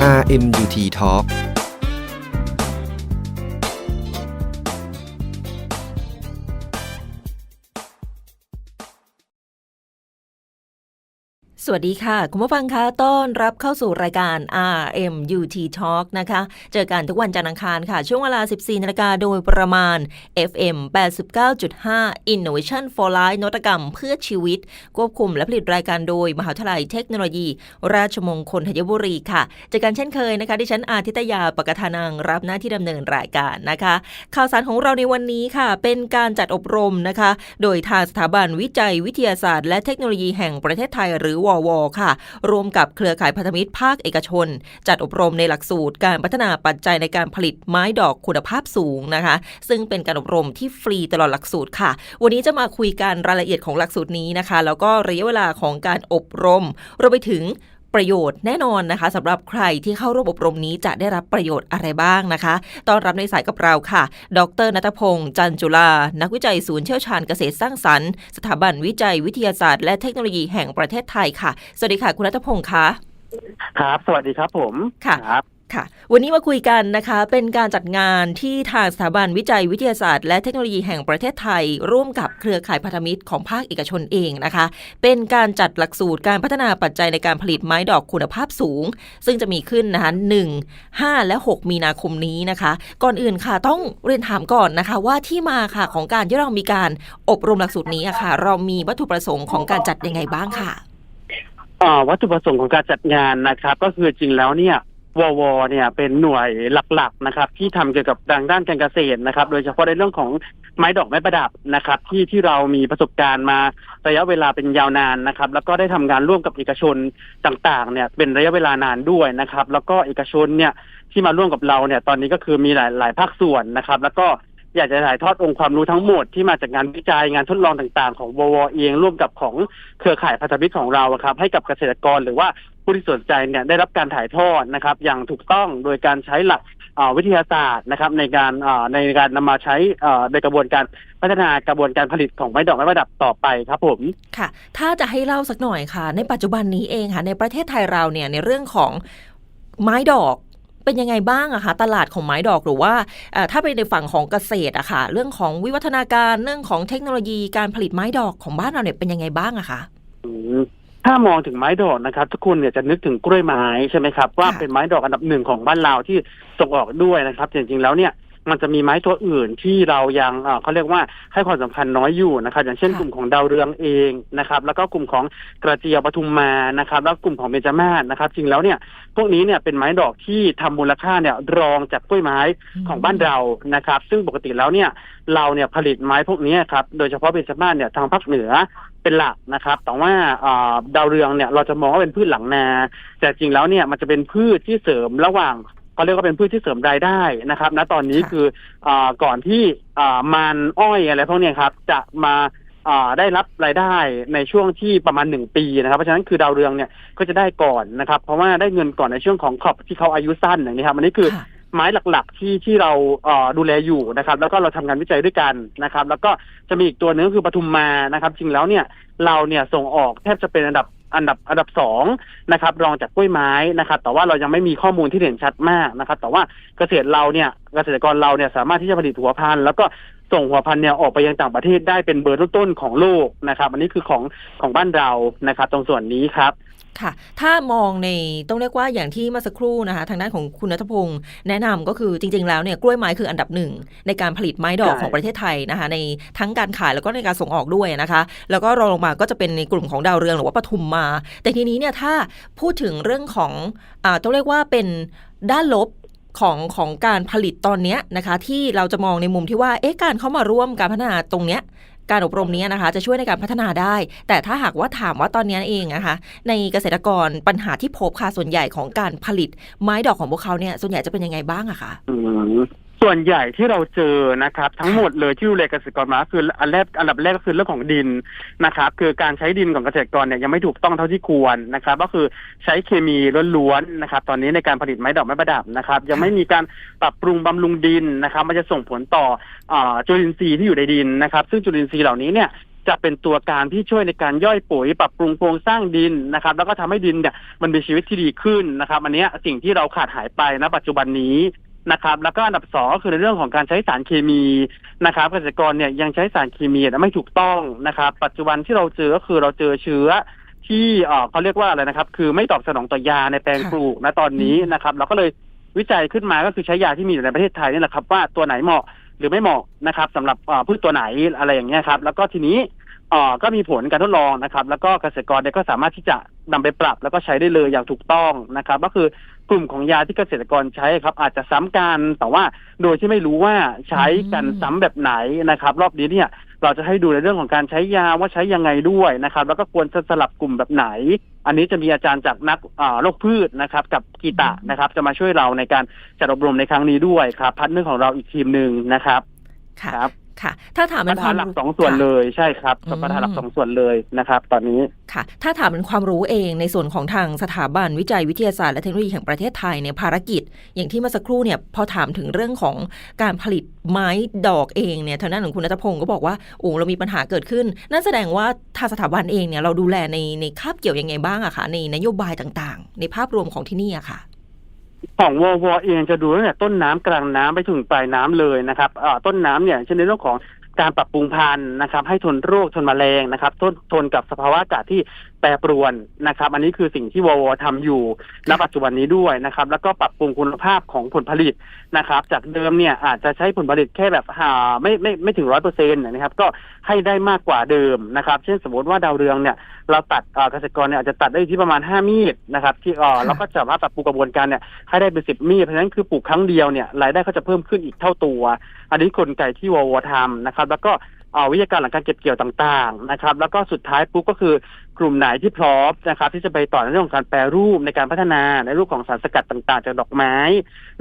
RMUT Talk วัสดีค่ะ คุณผู้ฟังคะต้อนรับเข้าสู่รายการ RMUT Talk นะคะ เจอกันทุกวันจันทร์อังคารค่ะ ช่วงเวลา 14นาฬิกาโดยประมาณ FM 89.5 Innovation for Life นวัตกรรมเพื่อชีวิต ควบคุมและผลิตรายการโดย มหาวิทยาลัยเทคโนโลยี ราชมงคลธัญบุรีค่ะ เจอกันเช่นเคยนะคะ ดิฉันอาทิตยาปกทานังรับหน้าที่ดำเนินรายการนะคะ ข่าวสารของเราในวันนี้ค่ะ เป็นการจัดอบรมนะคะ โดยทางสถาบันวิจัยวิทยาศาสตร์ และเทคโนโลยีแห่งประเทศไทยหรือววค่ะรวมกับเครือข่ายพันธมิตรภาคเอกชน จัดอบรมในหลักสูตรการพัฒนาปัจจัยในการผลิตไม้ดอกคุณภาพสูงนะคะ ซึ่งเป็นการอบรมที่ฟรีตลอดหลักสูตรค่ะ วันนี้จะมาคุยกันรายละเอียดของหลักสูตรนี้นะคะ แล้วก็ระยะเวลาของการอบรมรวมไปถึง ประโยชน์แน่นอนนะคะสำหรับใครที่เข้าร่วมอบรมนี้จะได้รับประโยชน์อะไรบ้างนะคะต้อนรับในสายกับเราค่ะ ดรนัทพงศ์จันจุลา นักวิจัยศูนย์เชี่ยวชาญเกษตรสร้างสรรค์ สถาบันวิจัยวิทยาศาสตร์และเทคโนโลยีแห่งประเทศไทยค่ะ สวัสดีค่ะ คุณนัทพงศ์คะครับ สวัสดีครับผม ค่ะ ค่ะ วันนี้มาคุยกันนะคะ เป็นการจัดงานที่ทางสถาบันวิจัยวิทยาศาสตร์ และเทคโนโลยีแห่งประเทศไทย ร่วมกับเครือข่ายพันธมิตรของภาคเอกชนเองนะคะ เป็นการจัดหลักสูตรการพัฒนาปัจจัยในการผลิตไม้ดอกคุณภาพสูง ซึ่งจะมีขึ้นนะคะ1 5และ 6 มีนาคมนี้นะคะ ก่อนอื่นค่ะต้องเรียนถามก่อนนะคะ ว่าที่มาค่ะของการที่เรามีการอบรมหลักสูตรนี้อะค่ะ เรามีวัตถุประสงค์ของการจัดยังไงบ้างค่ะอ่าวัตถุประสงค์ของการจัดงานนะครับ ก็คือจริงแล้วเนี่ย ววเนี่ยเป็นหน่วยหลักๆนะครับ ที่ทำเกี่ยวกับทางด้านการเกษตรนะครับ โดยเฉพาะในเรื่องของไม้ดอกไม้ประดับนะครับ ที่ที่เรามีประสบการณ์มาระยะเวลาเป็นยาวนานนะครับ แล้วก็ได้ทำงานร่วมกับเอกชนต่างๆ เนี่ยเป็นระยะเวลานานด้วยนะครับ แล้วก็เอกชนเนี่ยที่มาร่วมกับเราเนี่ยตอนนี้ก็คือมีหลายหลายภาคส่วนนะครับ แล้วก็ อยากจะถ่ายทอดองค์ความรู้ทั้งหมดที่มาจากงานวิจัยงานทดลองต่างๆ ของววเองร่วมกับของเครือข่ายพันธมิตรของเราครับ ให้กับเกษตรกรหรือว่าผู้ที่สนใจเนี่ยได้รับการถ่ายทอดนะครับ อย่างถูกต้องโดยการใช้หลักวิทยาศาสตร์นะครับในการในการนำมาใช้ในกระบวนการพัฒนากระบวนการผลิตของไม้ดอกไม้ประดับต่อไปครับผมค่ะ ถ้าจะให้เล่าสักหน่อยค่ะ ในปัจจุบันนี้เองค่ะ ในประเทศไทยเราเนี่ยในเรื่องของไม้ดอก เป็นยังไงบ้างอะคะตลาดของไม้ดอกหรือว่าเอ่อถ้าเป็นในฝั่งของเกษตรอะค่ะ เรื่องของวิวัฒนาการเรื่องของเทคโนโลยีการผลิตไม้ดอกของบ้านเราเนี่ยเป็นยังไงบ้างอะคะอืมถ้ามองถึงไม้ดอกนะครับ ทุกคนเนี่ยจะนึกถึงกล้วยไม้ใช่ไหมครับ ว่าค่ะเป็นไม้ดอกอันดับหนึ่งของบ้านเราที่ส่งออกด้วยนะครับ จริงๆแล้วเนี่ย มันจะมีไม้ตัวอื่นที่เรายังเอ่อเขาเรียกว่าให้ความสำคัญน้อยอยู่นะครับ อย่างเช่นค่ะกลุ่มของดาวเรืองเองนะครับ แล้วก็กลุ่มของกระเจียวปทุมมานะครับ แล้วกลุ่มของเบญจมาศนะครับ จริงแล้วเนี่ยพวกนี้เนี่ยเป็นไม้ดอกที่ทำมูลค่าเนี่ยรองจากกล้วยไม้ของบ้านเรานะครับ ซึ่งปกติแล้วเนี่ยเราเนี่ยผลิตไม้พวกนี้ครับโดยเฉพาะเบญจมาศเนี่ยทางภาคเหนือเป็นหลักนะครับ แต่ว่าอ่าดาวเรืองเนี่ยเราจะมองว่าเป็นพืชหลังนา แต่จริงแล้วเนี่ยมันจะเป็นพืชที่เสริมระหว่าง เขาเรียกว่าเป็นพืชที่เสริมรายได้นะครับณตอนนี้ค่ะคืออ่าก่อนที่อ่ามันอ้อยอะไรพวกเนี้ยครับ จะมาอ่าได้รับรายได้ในช่วงที่ประมาณหนึ่งปีนะครับ เพราะฉะนั้นคือดาวเรืองเนี่ยก็จะได้ก่อนนะครับ เพราะว่าได้เงินก่อนในช่วงของขอบที่เขาอายุสั้นอย่างนี้ครับอันนี้คือค่ะไม้หลักๆที่ที่เราเอ่อดูแลอยู่นะครับ แล้วก็เราทำงานวิจัยด้วยกันนะครับ แล้วก็จะมีอีกตัวหนึงก็คือปทุมมานะครับ จริงแล้วเนี่ยเราเนี่ยส่งออกแทบจะเป็นอันดับ อันดับอันดับสองนะครับ รองจากกล้วยไม้นะครับ แต่ว่าเรายังไม่มีข้อมูลที่เด่นชัดมากนะครับ แต่ว่าเกษตรเราเนี่ยเกษตรกรเราเนี่ยสามารถที่จะผลิตหัวพันธุ์แล้วก็ส่งหัวพันธุ์เนี่ยออกไปยังต่างประเทศได้เป็นเบอร์ต้นๆของโลกนะครับ อันนี้คือของของบ้านเรานะครับ ตรงส่วนนี้ครับ ค่ะ ถ้ามองในต้องเรียกว่าอย่างที่เมื่อสักครู่นะคะ ทางด้านของคุณนัทพงศ์แนะนำก็คือจริง ๆ แล้วเนี่ยกล้วยไม้คืออันดับหนึ่งในการผลิตไม้ดอกใช่ของประเทศไทยนะคะ ในทั้งการขายแล้วก็ในการส่งออกด้วยนะคะ แล้วก็รองลงมาก็จะเป็นในกลุ่มของดาวเรืองหรือว่าปทุมมา แต่ทีนี้เนี่ยถ้าพูดถึงเรื่องของอ่าต้องเรียกว่าเป็นด้านลบของของการผลิตตอนเนี้ยนะคะ ที่เราจะมองในมุมที่ว่าเอ๊ะการเข้ามาร่วมการพัฒนาตรงเนี้ย การอบรมนี้นะคะ จะช่วยในการพัฒนาได้ แต่ถ้าหากว่าถามว่าตอนนี้เองนะคะ ในเกษตรกรปัญหาที่พบค่ะส่วนใหญ่ของการผลิตไม้ดอกของพวกเขาเนี่ยส่วนใหญ่จะเป็นยังไงบ้างอะคะ ส่วนใหญ่ที่เราเจอนะครับ ทั้งหมดเลยที่ดูแลเกษตรกรมาคืออันแรกอันดับแรกก็คือเรื่องของดินนะครับ คือการใช้ดินของเกษตรกรเนี่ยยังไม่ถูกต้องเท่าที่ควรนะครับ ก็คือใช้เคมีล้วนๆนะครับ ตอนนี้ในการผลิตไม้ดอกไม้ประดับนะครับ ยังไม่มีการปรับปรุงบำรุงดินนะครับ มันจะส่งผลต่ออจุลินทรีย์ที่อยู่ในดินนะครับ ซึ่งจุลินทรีย์เหล่านี้เนี่ยจะเป็นตัวการที่ช่วยในการย่อยปุ๋ยปรับปรุงโครงสร้างดินนะครับ แล้วก็ทำให้ดินเนี่ยมันมีชีวิตที่ดีขึ้นนะครับ อันนี้สิ่งที่เราขาดหายไปณปัจจุบันนี้ นะครับ แล้วก็อันดับสองก็คือในเรื่องของการใช้สารเคมีนะครับ เกษตรกรเนี่ยยังใช้สารเคมีไม่ถูกต้องนะครับ ปัจจุบันที่เราเจอก็คือเราเจอเชื้อที่เอ่อเขาเรียกว่าอะไรนะครับ คือไม่ตอบสนองต่อยาในแปลงค่ะปลูกนะตอนนี้นะครับ เราก็เลยวิจัยขึ้นมาก็คือใช้ยาที่มีอยู่ในประเทศไทยนี่แหละครับ ว่าตัวไหนเหมาะหรือไม่เหมาะนะครับสำหรับเอ่อพืชตัวไหนอะไรอย่างเงี้ยครับ แล้วก็ทีนี้เอ่อก็มีผลการทดลองนะครับ แล้วก็เกษตรกรเนี่ยก็สามารถที่จะนำไปปรับ แล้วก็ใช้ได้เลยอย่างถูกต้องนะครับ ก็คือกลุ่มของยาที่เกษตรกรใช้ครับ อาจจะซ้ำกันแต่ว่าโดยที่ไม่รู้ว่าใช้กันซ้ำแบบไหนนะครับ รอบนี้เนี่ยเราจะให้ดูในเรื่องของการใช้ยาว่าใช้ยังไงด้วยนะครับ แล้วก็ควรจะสลับกลุ่มแบบไหน อันนี้จะมีอาจารย์จากนักอ่าโรคพืชนะครับ กับกีตะนะครับ จะมาช่วยเราในการจัดอบรมในครั้งนี้ด้วยครับพัฒน์เรื่องของเราอีกทีมหนึ่งนะครับค่ะครับ ค่ะ ถ้าถามปเป็นระคธาวานมหลักรู้สองส่วนค่ะเลยใช่ครับอืมประธานหลักสองส่วนเลยนะครับ ตอนนี้ค่ะ ถ้าถามเป็นความรู้เองในส่วนของทางสถาบันวิจัยวิทยาศาสตร์และเทคโนโลยีแห่งประเทศไทยเนี่ยภารกิจ อย่างที่เมื่อสักครู่เนี่ยพอถามถึงเรื่องของการผลิตไม้ดอกเองเนี่ยทางด้านของคุณนัทพงศ์ก็บอกว่าโอ้เรามีปัญหาเกิดขึ้น นั่นแสดงว่าทางสถาบันเองเนี่ยเราดูแลในในคาบเกี่ยวยังไงบ้างอะคะในนโยบายต่างๆ ในภาพรวมของที่นี่อะค่ะ ของวอวเองจะดูตั้งแต่ต้นน้ำกลางน้ำไปถึงปลายน้ำเลยนะครับต้นน้ำเนี่ยเช่นในเรื่องของการปรับปรุงพันธุ์นะครับ ให้ทนโรคทนแมลงนะครับ ทนทนกับสภาวะอากาศที่ แปรปรวนนะครับ อันนี้คือสิ่งที่วอวทำอยู่ณปัจจุบันนี้ด้วยนะครับ แล้วก็ปรับปรุงคุณภาพของผลผลิตนะครับ จากเดิมเนี่ยอาจจะใช้ผลผลิตแค่แบบหาไม่ไม่ไม่ถึงร้อยเปอร์เซ็นต์นะครับ ก็ให้ได้มากกว่าเดิมนะครับ เช่นสมมติว่าดาวเรืองเนี่ย เราตัดเอ่อเกษตรกรเนี่ยอาจจะตัดได้อยู่ที่ประมาณ5มีดนะครับ ที่เอ่อค่ะเราก็สามารถปรับปรุงกระบวนการเนี่ยให้ได้เป็น10มีดเพราะฉะนั้นคือปลูกครั้งเดียวเนี่ยรายได้ก็จะเพิ่มขึ้นอีกเท่าตัว อันนี้กลไกที่วอวทำนะครับ แล้วก็เอ่อ วิทยาการหลังการเก็บเกี่ยวต่างๆนะครับ แล้วก็สุดท้ายปุ๊บก็คือกลุ่มไหนที่พร้อมนะครับ ที่จะไปต่อในเรื่องของการแปรรูปในการพัฒนาในรูปของสารสกัดต่างๆจากดอกไม้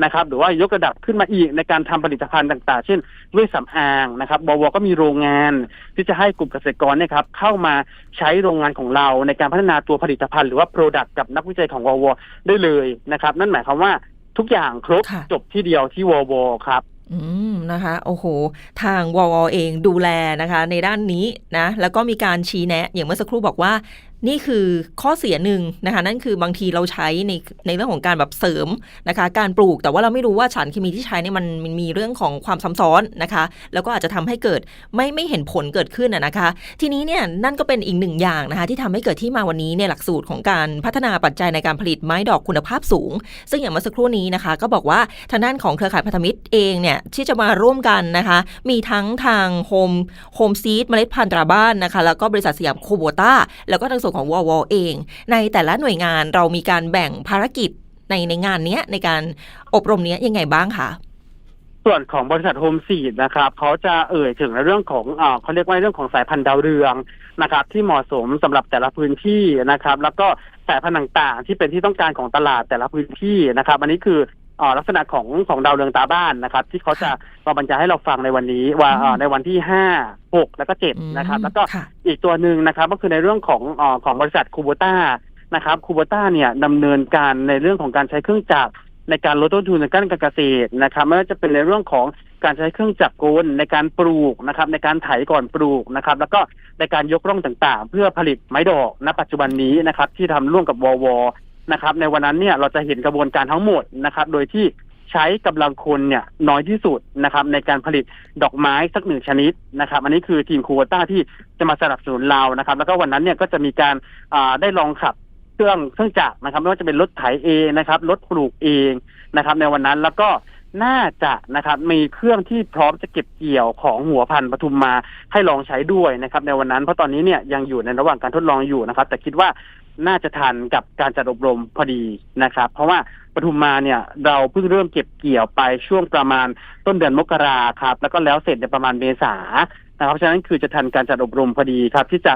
นะครับ หรือว่ายกระดับขึ้นมาอีกในการทำผลิตภัณฑ์ต่าง ๆ เช่นเวชสำอางนะครับบวก็มีโรงงาน ที่จะให้กลุ่มเกษตรกรเนี่ยครับเข้ามาใช้โรงงานของเราในการพัฒนาตัวผลิตภัณฑ์หรือว่า Product กับนักวิจัยของววได้เลยนะครับ นั่นหมายความว่าทุกอย่างครบค่ะจบที่เดียวที่ววครับ อืมนะคะโอ้โห ทางวอเองดูแลนะคะ ในด้านนี้นะแล้วก็มีการชี้แนะ อย่างเมื่อสักครู่บอกว่า นี่คือข้อเสียหนึ่งนะคะ นั่นคือบางทีเราใช้ในในเรื่องของการแบบเสริมนะคะ การปลูกแต่ว่าเราไม่รู้ว่าสารเคมีที่ใช้เนี่ยมันมันมีเรื่องของความซ้ำซ้อนนะคะ แล้วก็อาจจะทำให้เกิดไม่ไม่เห็นผลเกิดขึ้นอะนะคะ ทีนี้เนี่ยนั่นก็เป็นอีกหนึ่งอย่างนะคะ ที่ทำให้เกิดที่มาวันนี้เนี่ยหลักสูตรของการพัฒนาปัจจัยในการผลิตไม้ดอกคุณภาพสูง ซึ่งอย่างเมื่อสักครู่นี้นะคะ ก็บอกว่าทางด้านของเครือข่ายพันธมิตรเองเนี่ยที่จะมาร่วมกันนะคะ มีทั้งทางโฮมโฮมซีดเมล็ดพันธุ์ตราบ้านนะคะ แล้วก็บริษัทสยามโคโบต้าแล้วก็ทางสวนของวอวเอง ในแต่ละหน่วยงานเรามีการแบ่งภารกิจในในงานเนี้ยในการอบรมเนี้ยยังไงบ้างคะส่วนของบริษัทโฮมซีดนะครับเขาจะเอ่ยถึงในเรื่องของอ่าเขาเรียกว่าเรื่องของสายพันธุ์ดาวเรืองนะครับ ที่เหมาะสมสำหรับแต่ละพื้นที่นะครับ แล้วก็สายพันธุ์ต่างๆ ที่เป็นที่ต้องการของตลาดแต่ละพื้นที่นะครับ อันนี้คือ ลักษณะของของดาวเรืองตาบ้านนะครับ ที่เขาจะมาบรรยายให้เราฟังในวันนี้ว่าอ่าในวันที่ห้าหกแล้วก็เจ็ดนะครับ แล้วก็ค่ะอีกตัวหนึ่งนะครับ ก็คือในเรื่องของเออของบริษัทคูโบต้านะครับคูโบต้าเนี่ยดำเนินการในเรื่องของการใช้เครื่องจักรในการลดต้นทุนในการการเกษตรนะครับไม่ว่าจะเป็นในเรื่องของการใช้เครื่องจักรกลในการปลูกนะครับ ในการไถก่อนปลูกนะครับ แล้วก็ในการยกร่องต่างๆ เพื่อผลิตไม้ดอกณปัจจุบันนี้นะครับ ที่ทำร่วมกับวว นะครับ ในวันนั้นเนี่ยเราจะเห็นกระบวนการทั้งหมดนะครับ โดยที่ใช้กำลังคนเนี่ยน้อยที่สุดนะครับ ในการผลิตดอกไม้สักหนึ่งชนิดนะครับ อันนี้คือทีมคูโบต้าที่จะมาสนับสนุนเรานะครับ แล้วก็วันนั้นเนี่ยก็จะมีการอ่าได้ลองขับเครื่องเครื่องจักรนะครับ ไม่ว่าจะเป็นรถไถเองนะครับรถปลูกเองนะครับ ในวันนั้นแล้วก็น่าจะนะครับมีเครื่องที่พร้อมจะเก็บเกี่ยวของหัวพันธุ์ปทุมมาให้ลองใช้ด้วยนะครับ ในวันนั้นเพราะตอนนี้เนี่ยยังอยู่ในระหว่างการทดลองอยู่นะครับ แต่คิดว่า น่าจะทันกับการจัดอบรมพอดีนะครับ เพราะว่าปทุมมาเนี่ยเราเพิ่งเริ่มเก็บเกี่ยวไปช่วงประมาณต้นเดือนมกราครับ แล้วก็แล้วเสร็จในประมาณเมษานะครับเพราะฉะนั้นคือจะทันการจัดอบรมพอดีครับ ที่จะ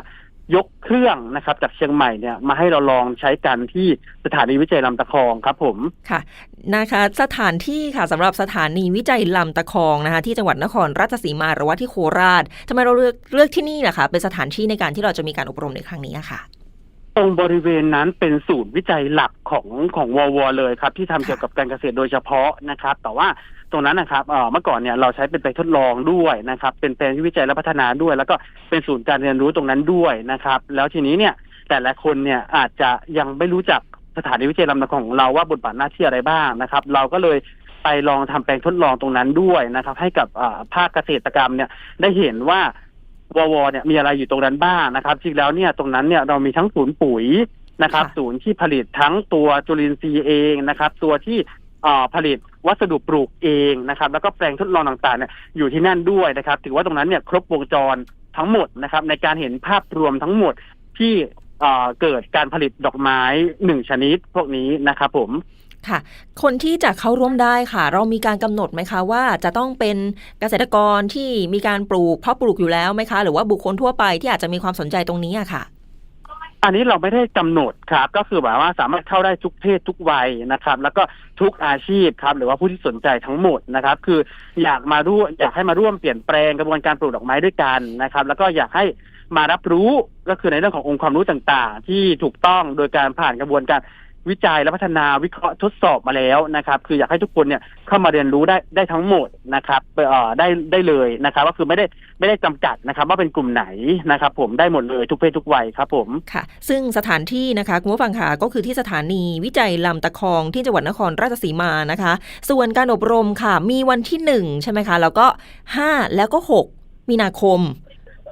ยกเครื่องนะครับจากเชียงใหม่เนี่ยมาให้เราลองใช้กันที่สถานีวิจัยลำตะคองครับผมค่ะนะคะ สถานที่ค่ะสำหรับสถานีวิจัยลำตะคองนะคะ ที่จังหวัดนครราชสีมาหรือว่าที่โคราชทำไมเราเลือกเลือกที่นี่ล่ะคะเป็นสถานที่ในการที่เราจะมีการอบรมในครั้งนี้ค่ะ ตรงบริเวณนั้นเป็นศูนย์วิจัยหลักของของวอวเลยครับ ที่ทำเกี่ยวกับการเกษตรโดยเฉพาะนะครับ แต่ว่าตรงนั้นนะครับเมื่อก่อนเนี่ยเราใช้เป็นไปทดลองด้วยนะครับ เป็นแปลงที่วิจัยและพัฒนาด้วย แล้วก็เป็นศูนย์การเรียนรู้ตรงนั้นด้วยนะครับ แล้วทีนี้เนี่ยแต่ละคนเนี่ยอาจจะยังไม่รู้จักสถานีวิจัยลำตะคองของเราว่าบทบาทหน้าที่อะไรบ้างนะครับ เราก็เลยไปลองทำแปลงทดลองตรงนั้นด้วยนะครับ ให้กับภาคเกษตรกรรมเนี่ยได้เห็นว่า ววเนี่ยมีอะไรอยู่ตรงนั้นบ้างนะครับจริงแล้วเนี่ยตรงนั้นเนี่ยเรามีทั้งศูนย์ปุ๋ยนะครับค่ะศูนย์ที่ผลิตทั้งตัวจุลินทรีย์เองนะครับ ตัวที่เอ่อผลิตวัสดุปลูกเองนะครับ แล้วก็แปลงทดลองต่างๆเนี่ยอยู่ที่นั่นด้วยนะครับ ถือว่าตรงนั้นเนี่ยครบวงจรทั้งหมดนะครับ ในการเห็นภาพรวมทั้งหมดที่เอ่อเกิดการผลิตดอกไม้หนึ่งชนิดพวกนี้นะครับผม ค่ะ คนที่จะเข้าร่วมได้ค่ะ เรามีการกำหนดไหมคะว่าจะต้องเป็นเกษตรกรที่มีการปลูกเพาะปลูกอยู่แล้วไหมคะ หรือว่าบุคคลทั่วไปที่อาจจะมีความสนใจตรงนี้อะค่ะอันนี้เราไม่ได้กำหนดครับ ก็คือแบบว่าสามารถเข้าได้ทุกเพศทุกวัยนะครับ แล้วก็ทุกอาชีพครับ หรือว่าผู้ที่สนใจทั้งหมดนะครับ คืออยากมาร่วมอยากให้มาร่วมเปลี่ยนแปลงกระบวนการปลูกดอกไม้ด้วยกันนะครับ แล้วก็อยากให้มารับรู้ก็คือในเรื่องขององค์ความรู้ต่างๆ ที่ถูกต้องโดยการผ่านกระบวนการ วิจัยและพัฒนาวิเคราะห์ทดสอบมาแล้วนะครับ คืออยากให้ทุกคนเนี่ยเข้ามาเรียนรู้ได้ได้ทั้งหมดนะครับเอ่อได้ได้เลยนะครับ ก็คือไม่ได้ไม่ได้จำกัดนะครับ ว่าเป็นกลุ่มไหนนะครับ ผมได้หมดเลยทุกเพศทุกวัยครับผมค่ะ ซึ่งสถานที่นะคะคุณผู้ฟังค่ะก็คือที่สถานีวิจัยลำตะคองที่จังหวัดนครราชสีมานะคะ ส่วนการอบรมค่ะ มีวันที่หนึ่งใช่ไหมคะ แล้วก็ 5 แล้วก็ 6 มีนาคม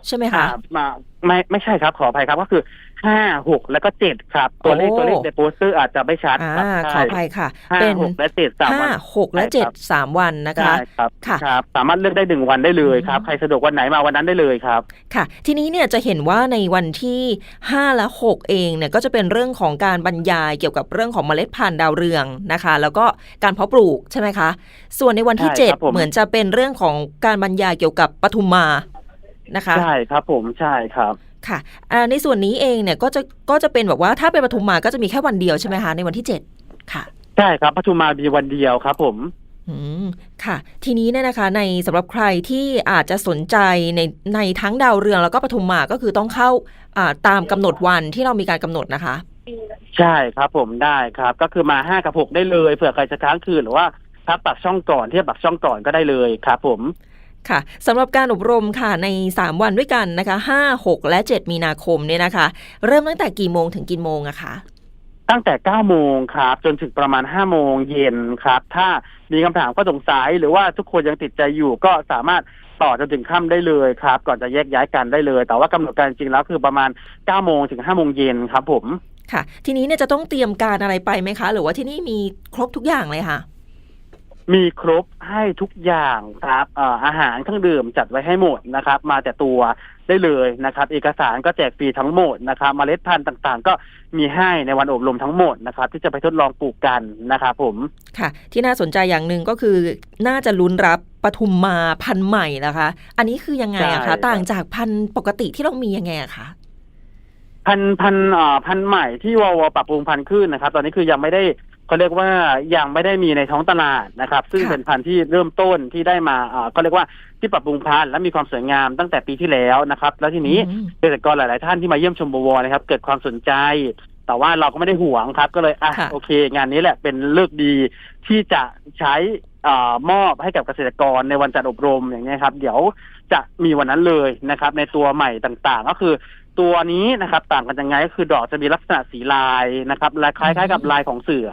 ใช่ไหมคะอ่ามาไม่ไม่ใช่ครับขออภัยครับก็คือห้าหกแล้วก็เจ็ดครับ ตัวเลขโอ้ตัวเลขในโปสเตอร์อาจจะไม่ชัดอ่าครับขอใช่อภัยค่ะห้าเป็นหกและเจ็ดสามห้าวันหกและใช่เจ็ดครับสามวันนะคะใช่ครับค่ะครับสามารถเลือกได้หนึ่งวันได้เลยครับอืมใครสะดวกวันไหนมาวันนั้นได้เลยครับค่ะ ทีนี้เนี่ยจะเห็นว่าในวันที่5และ6เองเนี่ยก็จะเป็นเรื่องของการบรรยายเกี่ยวกับเรื่องของเมล็ดพันธุ์ดาวเรืองนะคะ แล้วก็การเพาะปลูกใช่ไหมคะ ส่วนในวันที่ใช่ครับผม7เหมือนจะเป็นเรื่องของการบรรยายเกี่ยวกับปทุมมา นะคะ ใช่ครับผมใช่ครับค่ะอ่าในส่วนนี้เองเนี่ยก็จะก็จะเป็นแบบว่าถ้าเป็นปทุมมาก็จะมีแค่วันเดียวใช่ไหมคะในวันที่7ค่ะใช่ครับปทุมมามีวันเดียวครับ ผมอืมค่ะ ทีนี้เนี่ยนะคะในสำหรับใครที่อาจจะสนใจในในทั้งดาวเรืองแล้วก็ปทุมมาก็คือต้องเข้าอ่าตามกำหนดวันที่เรามีการกำหนดนะคะ ใช่ครับผมได้ครับ ก็คือมาห้ากับหกได้เลยเผื่อใครจะค้างคืนหรือว่าพักปักช่องก่อนที่จะปักช่องก่อนก็ได้เลยครับผม ค่ะสำหรับการอบรมค่ะใน 3 วันด้วยกันนะคะ 5 6 และ 7 มีนาคมเนี่ยนะคะ เริ่มตั้งแต่กี่โมงถึงกี่โมงอะคะตั้งแต่ 9 โมงครับ จนถึงประมาณ 5 โมงเย็นครับ ถ้ามีคำถามก็สงสัยหรือว่าทุกคนยังติดใจอยู่ก็สามารถต่อจนถึงค่ำได้เลยครับ ก่อนจะแยกย้ายกันได้เลย แต่ว่ากำหนดการจริงแล้วคือประมาณ 9 โมงถึง 5 โมงเย็นครับผม ค่ะ ทีนี้เนี่ยจะต้องเตรียมการอะไรไปไหมคะ หรือว่าที่นี่มีครบทุกอย่างเลยค่ะ มีครบให้ทุกอย่างครับเอ่ออาหารเครื่องดื่มจัดไว้ให้หมดนะครับ มาแต่ตัวได้เลยนะครับ เอกสารก็แจกฟรีทั้งหมดนะครับเมล็ดพันธุ์ต่างๆ ก็มีให้ในวันอบรมทั้งหมดนะครับ ที่จะไปทดลองปลูกกันนะครับผมค่ะ ที่น่าสนใจอย่างหนึ่งก็คือน่าจะลุ้นรับปทุมมาพันธุ์ใหม่นะคะ อันนี้คือยังไงอะใช่ครัคะบต่างจากพันธุ์ปกติที่เรามียังไงอะคะพันธุ์พันธุ์เอ่อพันธุ์ใหม่ที่ววปรับปรุงพันธุ์ขึ้นนะครับ ตอนนี้คือยังไม่ได้ เขาเรียกว่ายังไม่ได้มีในท้องตลาดนะครับ ซึ่งค่ะเป็นพันธุ์ที่เริ่มต้นที่ได้มาเอ่อก็เรียกว่าที่ปรับปรุงพันธุ์และมีความสวยงามตั้งแต่ปีที่แล้วนะครับ แล้วทีนี้อืมเกษตรกรหลาย ๆ ท่านที่มาเยี่ยมชมบวรนะครับ เกิดความสนใจ แต่ว่าเราก็ไม่ได้ห่วงครับ ก็เลยอะค่ะโอเค งานนี้แหละเป็นเลือกดีที่จะใช้เอ่อ มอบให้กับเกษตรกรในวันจัดอบรมอย่างนี้ยครับ เดี๋ยวจะมีวันนั้นเลยนะครับ ในตัวใหม่ต่างๆ ก็คือ ตัวนี้นะครับต่างกันยังไงก็คือดอกจะมีลักษณะสีลายนะครับลายคล้ายๆกับลายของเสือ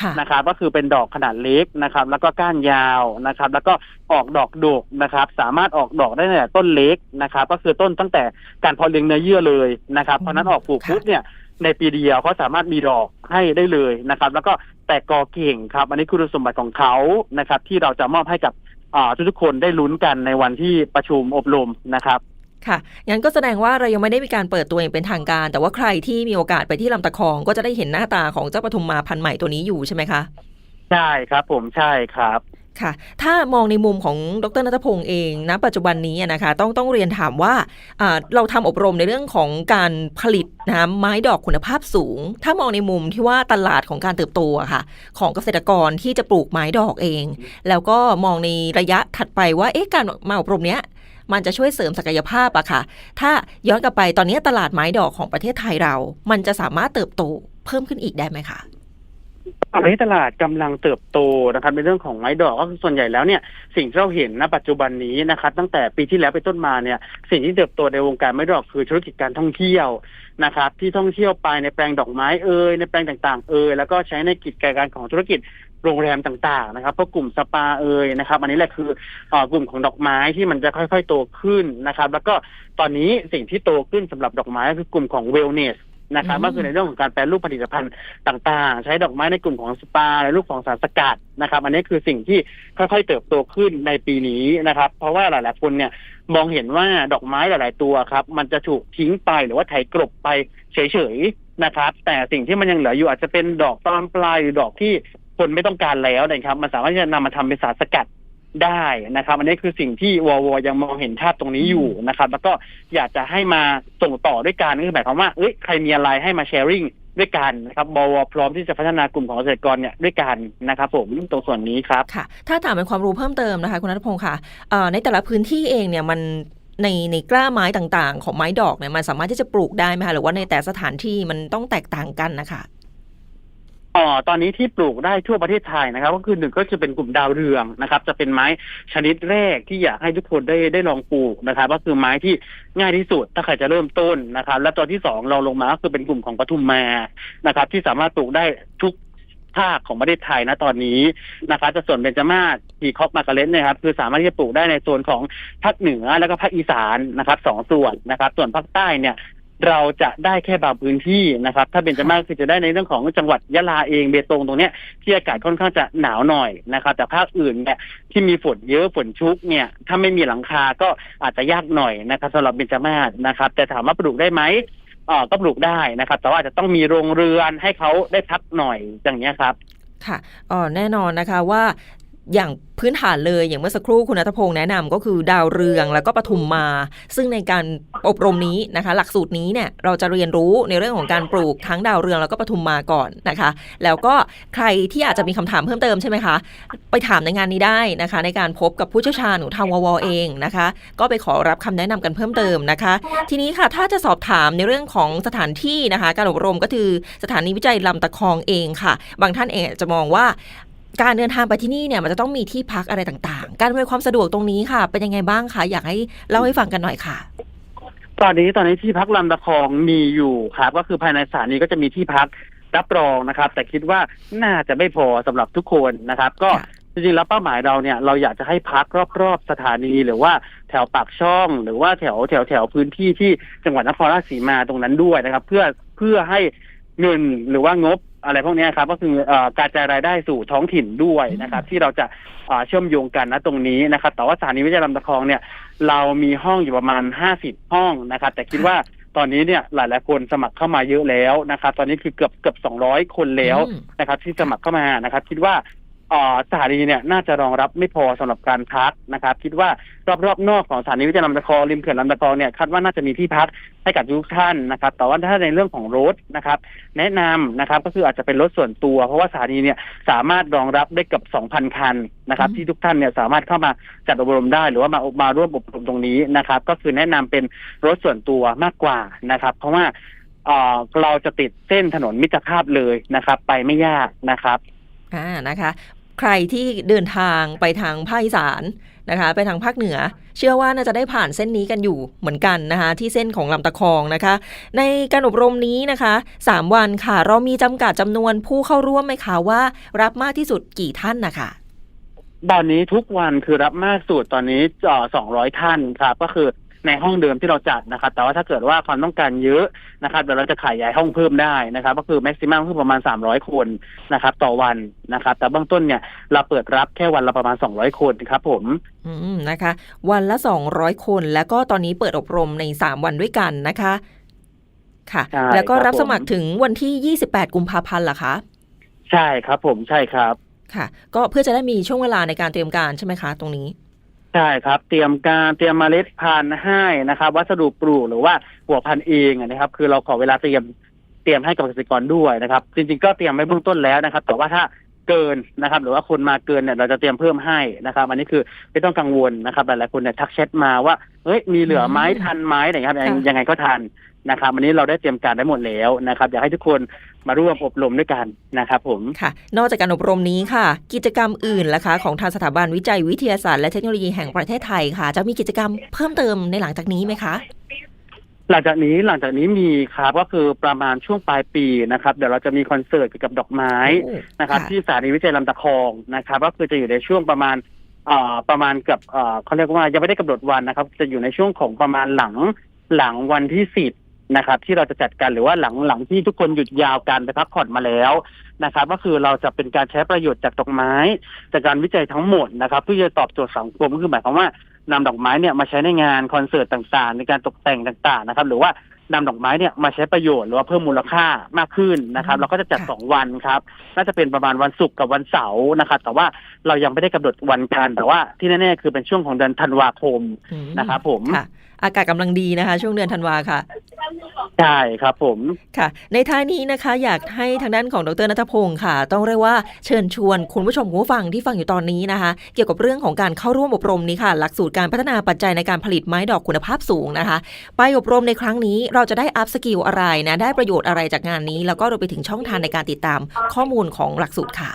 ค่ะนะครับ ก็คือเป็นดอกขนาดเล็กนะครับ แล้วก็ก้านยาวนะครับ แล้วก็ออกดอกดกนะครับ สามารถออกดอกได้ตั้งแต่ต้นเล็กนะครับ ก็คือต้นตั้งแต่การเพาะเลี้ยงเนื้อเยื่อเลยนะครับเพราะฉะนั้นออกปลูกค่ะปุ๊บเนี่ย ในปีเดียวเขาสามารถมีดอกให้ได้เลยนะครับ แล้วก็แตกกอเก่งครับ อันนี้คือคุณสมบัติของเขานะครับ ที่เราจะมอบให้กับอ่าทุกๆคนได้ลุ้นกันในวันที่ประชุมอบรมนะครับค่ะงั้นก็แสดงว่าเรายังไม่ได้มีการเปิดตัวอย่างเป็นทางการ แต่ว่าใครที่มีโอกาสไปที่ลำตะคอง ก็จะได้เห็นหน้าตาของเจ้าปทุมมาพันธุ์ใหม่ตัวนี้อยู่ใช่ไหมคะ ใช่ครับผมใช่ครับ ค่ะ ถ้ามองในมุมของดรนัทพงศ์เองณปัจจุบันนี้นะคะ ต้องต้องเรียนถามว่าเราทำอบรมในเรื่องของการผลิตนะไม้ดอกคุณภาพสูง ถ้ามองในมุมที่ว่าตลาดของการเติบโตะค่ะ ของเกษตรกรที่จะปลูกไม้ดอกเอง แล้วก็มองในระยะถัดไปว่าเอ๊ะการมาอบรมเนี้ยมันจะช่วยเสริมศักยภาพอะค่ะ ถ้าย้อนกลับไปตอนนี้ตลาดไม้ดอกของประเทศไทยเรา มันจะสามารถเติบโตเพิ่มขึ้นอีกได้ไหมคะ ตอนนี้ตลาดกำลังเติบโตนะครับในเรื่องของไม้ดอกก็คือส่วนใหญ่แล้วเนี่ยสิ่งที่เราเห็นณปัจจุบันนี้นะครับตั้งแต่ปีที่แล้วไปต้นมาเนี่ยสิ่งที่เติบโตในวงการไม้ดอกคือธุรกิจการท่องเที่ยวนะครับที่ท่องเที่ยวไปในแปลงดอกไม้เอ่ยในแปลงต่างๆเอ่ยแล้วก็ใช้ในกิจการของธุรกิจโรงแรมต่างๆนะครับเพราะกลุ่มสปาเอ่ยนะครับ อันนี้แหละคือเอ่อกลุ่มของดอกไม้ที่มันจะค่อย ๆ โตขึ้นนะครับ แล้วก็ตอนนี้สิ่งที่โตขึ้นสำหรับดอกไม้ก็คือกลุ่มของเวลเนส นะครับอืมก็คือในเรื่องของการแปรรูปผลิตภัณฑ์ต่างๆ ใช้ดอกไม้ในกลุ่มของสปาในรูปของสารสกัดนะครับ อันนี้คือสิ่งที่ค่อยๆเติบโตขึ้นในปีนี้นะครับ เพราะว่าหลายๆคนเนี่ยมองเห็นว่าดอกไม้หลาย ๆ ตัวครับมันจะถูกทิ้งไปหรือว่าไถกลบไปเฉยๆนะครับ แต่สิ่งที่มันยังเหลืออยู่อาจจะเป็นดอกตอนปลายหรือดอกที่คนไม่ต้องการแล้วนะครับ มันสามารถที่จะนำมาทำเป็นสารสกัด ได้นะครับ อันนี้คือสิ่งที่ววยังมองเห็นภาพตรงนี้อยู่นะครับ แล้วก็อยากจะให้มาส่งต่อด้วยกันก็คือหมายความว่าเอ้ยใครมีอะไรให้มาแชร์ริ่งด้วยกันนะครับบวพร้อมที่จะพัฒนากลุ่มของเกษตรกรเนี่ยด้วยกันนะครับผมตรงส่วนนี้ครับค่ะ ถ้าถามเป็นความรู้เพิ่มเติมนะคะ คุณนัทพงศ์ค่ะเอ่อในแต่ละพื้นที่เองเนี่ยมันในในกล้าไม้ต่างๆ ของไม้ดอกเนี่ยมันสามารถที่จะปลูกได้ไหมคะหรือว่าในแต่สถานที่มันต้องแตกต่างกันนะคะ อ๋อตอนนี้ที่ปลูกได้ทั่วประเทศไทยนะครับ ก็คือหนึ่งก็จะเป็นกลุ่มดาวเรืองนะครับ จะเป็นไม้ชนิดแรกที่อยากให้ทุกคนได้ได้ลองปลูกนะครับ ก็คือไม้ที่ง่ายที่สุดถ้าใครจะเริ่มต้นนะครับ และตัวที่สองเราลงมาก็คือเป็นกลุ่มของปทุมมานะครับ ที่สามารถปลูกได้ทุกภาคของประเทศไทยนะตอนนี้นะครับจะส่วนเบญจมาศทีคอกมาการเลนเนะครับคือสามารถที่จะปลูกได้ในโซนของภาคเหนือแล้วก็ภาคอีสานนะครับสองส่วนนะครับ ส่วนภาคใต้เนี่ย เราจะได้แค่บางพื้นที่นะครับ ถ้าเป็นจะมากคือจะได้ในเรื่องของจังหวัดยะลาเองเบตงตรงเนี้ยที่อากาศค่อนข้างจะหนาวหน่อยนะครับ แต่ภาคอื่นเนี่ยที่มีฝนเยอะฝนชุกเนี่ย ถ้าไม่มีหลังคาก็อาจจะยากหน่อยนะครับสำหรับเบญจมาศนะครับ แต่ถามว่าปลูกได้ไหมอ่าก็ปลูกได้นะครับ แต่ว่าจจะต้องมีโรงเรือนให้เขาได้พักหน่อยอย่างเนี้ยครับค่ะอ๋อแน่นอนนะคะว่า อย่างพื้นฐานเลยอย่างเมื่อสักครู่คุณนัทพงศ์แนะนำก็คือดาวเรืองแล้วก็ปทุมมา ซึ่งในการอบรมนี้นะคะ หลักสูตรนี้เนี่ยเราจะเรียนรู้ในเรื่องของการปลูกทั้งดาวเรืองแล้วก็ปทุมมาก่อนนะคะ แล้วก็ใครที่อาจจะมีคำถามเพิ่มเติมใช่ไหมคะ ไปถามในงานนี้ได้นะคะ ในการพบกับผู้เชี่ยวชาญหนูทางววเองนะคะ ก็ไปขอรับคำแนะนำกันเพิ่มเติมนะคะ ทีนี้ค่ะถ้าจะสอบถามในเรื่องของสถานที่นะคะ การอบรมก็คือสถานีวิจัยลำตะคองเองค่ะ บางท่านเองจะมองว่า การเดินทางไปที่นี่เนี่ยมันจะต้องมีที่พักอะไรต่างๆ การอำนวยความสะดวกตรงนี้ค่ะ เป็นยังไงบ้างคะอยากให้เล่าให้ฟังกันหน่อยค่ะ ตอนนี้ตอนนี้ที่พักลำตะคองมีอยู่ครับก็คือภายในสถานีก็จะมีที่พักรับรองนะครับ แต่คิดว่าน่าจะไม่พอสำหรับทุกคนนะครับ ก็ค่ะจริงๆแล้วเป้าหมายเราเนี่ยเราอยากจะให้พักรอบๆสถานีหรือว่าแถวปากช่อง หรือว่าแถวแถวแถวพื้นที่ที่จังหวัดนครราชสีมาตรงนั้นด้วยนะครับ เพื่อเพื่อให้เงินหรือว่างบ อะไรพวกนี้ครับก็คืออการจ่ายรายได้สู่ท้องถิ่นด้วยนะครับ ที่เราจะเชื่อมโยงกันนะตรงนี้นะครับ แต่ว่าสถานีวิทยาลำตะคองเนี่ย เรามีห้องอยู่ประมาณห้าสิบห้องนะครับ แต่คิดว่าตอนนี้เนี่ยหลายหลายคนสมัครเข้ามาเยอะแล้วนะครับ ตอนนี้คือเกือบเกือบสองร้อยคนแล้วนะครับ ที่สมัครเข้ามานะครับ คิดว่า สถานีเนี่ยน่าจะรองรับไม่พอสำหรับการพักนะครับ คิดว่ารอบๆนอกของสถานีวิทยาลำตะคองริมเขื่อนลำตะคองเนี่ยคาดว่าน่าจะมีที่พักให้กับทุกท่านนะครับแต่ว่าถ้าในเรื่องของรถนะครับ แนะนำนะครับก็คืออาจจะเป็นรถส่วนตัว เพราะว่าสถานีเนี่ยสามารถรองรับได้เกือบ2,000 คันนะครับอืมที่ทุกท่านเนี่ยสามารถเข้ามาจัดอบรมได้ หรือว่ามามาร่วมอบรมตรงนี้นะครับ ก็คือแนะนำเป็นรถส่วนตัวมากกว่านะครับ เพราะว่าเอ่อเราจะติดเส้นถนนมิตรภาพเลยนะครับ ไปไม่ยากนะครับอ่านะคะ ใครที่เดินทางไปทางภาคอีสานนะคะ ไปทางภาคเหนือ เชื่อว่าน่าจะได้ผ่านเส้นนี้กันอยู่เหมือนกันนะคะ ที่เส้นของลำตะคองนะคะ ในการอบรมนี้นะคะสามวันค่ะ เรามีจำกัดจำนวนผู้เข้าร่วมไหมคะว่า รับมากที่สุดกี่ท่านนะคะตอนนี้ทุกวันคือรับมากสุดตอนนี้เอ่อ200 ท่านครับ ก็คือ ในห้องเดิมที่เราจัดนะครับ แต่ว่าถ้าเกิดว่าความต้องการเยอะนะครับเดี๋ยวเราจะขยายห้องเพิ่มได้นะครับ ก็คือแม็กซิมัมคือประมาณ 300 คนนะครับ ต่อวันนะครับ แต่เบื้องต้นเนี่ยเราเปิดรับแค่วันละประมาณ 200 คนครับผมอืมนะคะ วันละ 200 คนแล้วก็ตอนนี้เปิดอบรมใน 3 วันด้วยกันนะคะค่ะใช่แล้วก็ครับรับสมัคผรมถึงวันที่ 28 กุมภาพันธ์เหรอคะใช่ครับผมใช่ครับค่ะ ก็เพื่อจะได้มีช่วงเวลาในการเตรียมการใช่ไหมคะ ตรงนี้ ใช่ครับ เตรียมการเตรียมเมล็ดพันธุ์ให้นะครับ วัสดุปลูกหรือว่าหัวพันธุ์เองนะครับ คือเราขอเวลาเตรียมเตรียมให้กับเกษตรกรด้วยนะครับ จริงๆก็เตรียมไว้เบื้องต้นแล้วนะครับ แต่ว่าถ้า เกินนะครับ หรือว่าคนมาเกินเนี่ยเราจะเตรียมเพิ่มให้นะครับ อันนี้คือไม่ต้องกังวลนะครับหลายๆคนเนี่ยทักแชทมาว่าเฮ้ยมีเหลือไหม้อืมทันไหมอะไรครับยังค่ะยังไงก็ทันนะครับอันนี้เราได้เตรียมการได้หมดแล้วนะครับ อยากให้ทุกคนมาร่วมอบรมด้วยกันนะครับผมค่ะ นอกจากการอบรมนี้ค่ะ กิจกรรมอื่นล่ะคะ ของทางสถาบันวิจัยวิทยาศาสตร์และเทคโนโลยีแห่งประเทศไทยค่ะ จะมีกิจกรรมเพิ่มเติมในหลังจากนี้ไหมคะ หลังจากนี้หลังจากนี้มีครับก็คือประมาณช่วงปลายปีนะครับเดี๋ยวเราจะมีคอนเสิร์ตเกี่ยวกับดอกไม้โอ้นะครับค่ะที่สถานีวิจัยลำตะคองนะครับ ก็คือจะอยู่ในช่วงประมาณเอ่อประมาณเกับเอ่อเขาเรียกว่ายังไม่ได้กำหนดวันนะครับ จะอยู่ในช่วงของประมาณหลังหลังวันที่สิบนะครับ ที่เราจะจัดกันหรือว่าหลังหลังที่ทุกคนหยุดยาวกันไปพักผ่อนมาแล้วนะครับ ก็คือเราจะเป็นการใช้ประโยชน์จากดอกไม้ จากการวิจัยทั้งหมดนะครับเพื่อจะตอบโจทย์สังคมก็คือหมายความว่า นำดอกไม้เนี่ยมาใช้ในงานคอนเสิร์ตต่างๆ ในการตกแต่งต่างๆนะครับ หรือว่านำดอกไม้เนี่ยมาใช้ประโยชน์หรือว่าเพิ่มมูลค่ามากขึ้นนะครับ เราก็จะจัดสองวันครับ น่าจะเป็นประมาณวันศุกร์กับวันเสาร์นะครับ แต่ว่าเรายังไม่ได้กำหนดวันกันแต่ว่าที่แน่ๆคือเป็นช่วงของเดือนธันวาคมอืมนะครับผมค่ะ อากาศกำลังดีนะคะ ช่วงเดือนธันวาค่ะ ใช่ครับผมค่ะ ในท้ายนี้นะคะ อยากให้ทางด้านของดรนัทพงศ์ค่ะ ต้องเรียกว่าเชิญชวนคุณผู้ชมคุณผู้ฟังที่ฟังอยู่ตอนนี้นะคะ เกี่ยวกับเรื่องของการเข้าร่วมอบรมนี้ค่ะ หลักสูตรการพัฒนาปัจจัยในการผลิตไม้ดอกคุณภาพสูงนะคะ ไปอบรมในครั้งนี้เราจะได้อัพสกิลอะไรนะได้ประโยชน์อะไรจากงานนี้ แล้วก็รวมไปถึงช่องทางในการติดตามข้อมูลของหลักสูตรค่ะ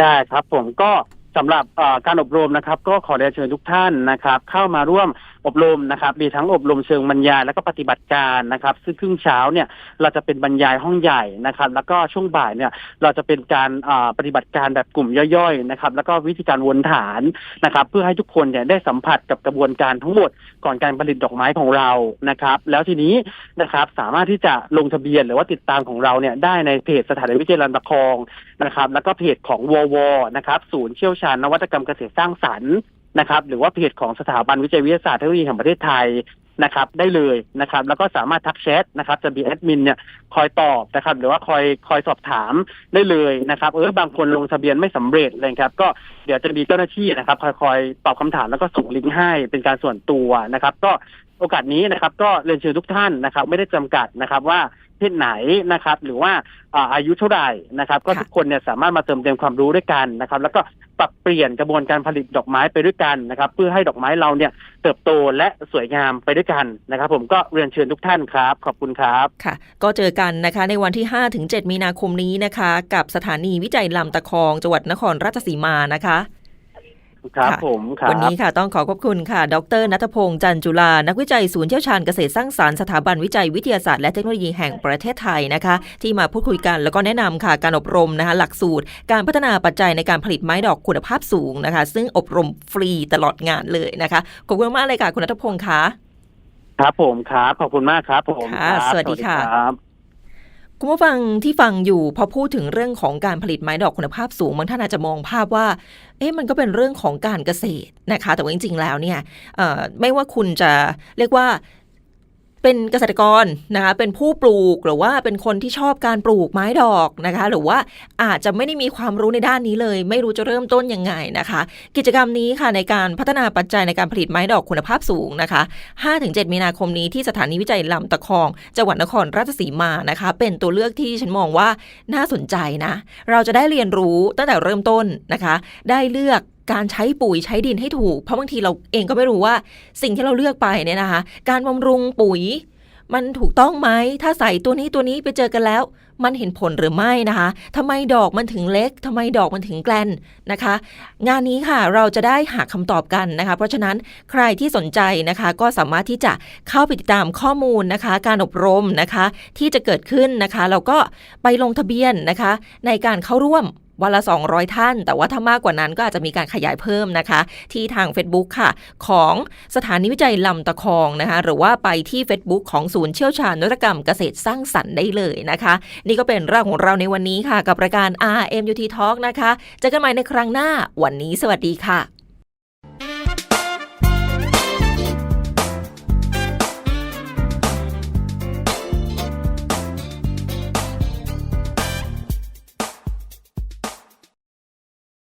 ได้ครับผมก็สำหรับเอ่อการอบรมนะครับ ก็ขอเรียนเชิญทุกท่านนะครับ เข้ามาร่วม อบรมนะครับ มีทั้งอบรมเชิงบรรยายแล้วก็ปฏิบัติการนะครับ ซึ่งครึ่งเช้าเนี่ยเราจะเป็นบรรยายห้องใหญ่นะครับ แล้วก็ช่วงบ่ายเนี่ยเราจะเป็นการปฏิบัติการแบบกลุ่มย่อยๆนะครับ แล้วก็วิธีการวนฐานนะครับ เพื่อให้ทุกคนเนี่ยได้สัมผัสกับกระบวนการทั้งหมดก่อนการผลิตดอกไม้ของเรานะครับ แล้วทีนี้นะครับสามารถที่จะลงทะเบียนหรือว่าติดตามของเราเนี่ยได้ในเพจสถานวิจัยรันตะคองนะครับ แล้วก็เพจของววนะครับ ศูนย์เชี่ยวชาญนวัตกรรมเกษตรสร้างสรรค์ นะครับ หรือว่าเพจของสถาบันวิจัยวิทยาศาสตร์เทคโนโลยีแห่งประเทศไทยนะครับ ได้เลยนะครับ แล้วก็สามารถทักแชทนะครับ จะมีแอดมินเนี่ยคอยตอบนะครับ หรือว่าคอยคอยสอบถามได้เลยนะครับ เออบางคนลงทะเบียนไม่สำเร็จเลยครับ ก็เดี๋ยวจะมีเจ้าหน้าที่นะครับคอยคอยตอบคำถามแล้วก็ส่งลิงก์ให้เป็นการส่วนตัวนะครับ ก็โอกาสนี้นะครับ ก็เรียนเชิญทุกท่านนะครับ ไม่ได้จำกัดนะครับว่า เพศไหนนะครับ หรือว่าอ่าอายุเท่าไหร่นะครับ ก็ค่ะทุกคนเนี่ยสามารถมาเติมเต็มความรู้ด้วยกันนะครับ แล้วก็ปรับเปลี่ยนกระบวนการผลิตดอกไม้ไปด้วยกันนะครับ เพื่อให้ดอกไม้เราเนี่ยเติบโตและสวยงามไปด้วยกันนะครับ ผมก็เรียนเชิญทุกท่านครับ ขอบคุณครับค่ะ ก็เจอกันนะคะในวันที่ 5-7 มีนาคมนี้นะคะ กับสถานีวิจัยลำตะคองจังหวัดนครราชสีมานะคะ ครับค่ะผมครับวันนี้ค่ะต้องขอขอบคุณค่ะ ดรนัทพงศ์จันจุลา นักวิจัยศูนย์เชี่ยวชาญเกษตรสร้างสารรค์สถาบันวิจัยวิทยาศาสตร์และเทคโนโลยีแห่งประเทศไทยนะคะ ที่มาพูดคุยกันแล้วก็แนะนำค่ะ การอบรมนะคะ หลักสูตร การพัฒนาปัจจัยในการผลิตไม้ดอกคุณภาพสูงนะคะ ซึ่งอบรมฟรีตลอดงานเลยนะคะขอบคุณมากเลยค่ะคุณนัทพงศ์ค่ะครับผมครับขอบคุณมากครับผมค่ะรับสวัสดีค่ะรับ คุณผู้ฟังที่ฟังอยู่พอพูดถึงเรื่องของการผลิตไม้ดอกคุณภาพสูงบางท่านอาจจะมองภาพว่า เอ๊ะมันก็เป็นเรื่องของการเกษตรนะคะ แต่ว่าจริง ๆ แล้วเนี่ยไม่ว่าคุณจะเรียกว่า เป็นเกษตรกรนะคะเป็นผู้ปลูกหรือว่าเป็นคนที่ชอบการปลูกไม้ดอกนะคะ หรือว่าอาจจะไม่ได้มีความรู้ในด้านนี้เลย ไม่รู้จะเริ่มต้นยังไงนะคะ กิจกรรมนี้ค่ะในการพัฒนาปัจจัยในการผลิตไม้ดอกคุณภาพสูงนะคะ 5-7 มีนาคมนี้ที่สถานีวิจัยลำตะคองจังหวัดนครราชสีมานะคะ เป็นตัวเลือกที่ฉันมองว่าน่าสนใจนะ เราจะได้เรียนรู้ตั้งแต่เริ่มต้นนะคะ ได้เลือก การใช้ปุ๋ยใช้ดินให้ถูก เพราะบางทีเราเองก็ไม่รู้ว่าสิ่งที่เราเลือกไปเนี่ยนะคะ การบำรุงปุ๋ย มันถูกต้องไหมถ้าใส่ตัวนี้ตัวนี้ไปเจอกันแล้ว มันเห็นผลหรือไม่นะคะทำไมดอกมันถึงเล็กทำไมดอกมันถึงแกลนนะคะ งานนี้ค่ะเราจะได้หาคำตอบกันนะคะ เพราะฉะนั้นใครที่สนใจนะคะ ก็สามารถที่จะเข้าไปติดตามข้อมูลนะคะ การอบรมนะคะที่จะเกิดขึ้นนะคะแล้วก็ไปลงทะเบียนนะคะ ในการเข้าร่วม วันละ 200 ท่าน แต่ว่าถ้ามากกว่านั้นก็อาจจะมีการขยายเพิ่มนะคะ ที่ทาง Facebook ค่ะ ของสถานีวิจัยลำตะคองนะคะ หรือว่าไปที่ Facebook ของศูนย์เชี่ยวชาญนวัตกรรมเกษตรสร้างสรรค์ได้เลยนะคะ นี่ก็เป็นเรื่องของเราในวันนี้ค่ะ กับรายการ RMUT Talk นะคะเจอกันใหม่ในครั้งหน้าวันนี้ สวัสดีค่ะ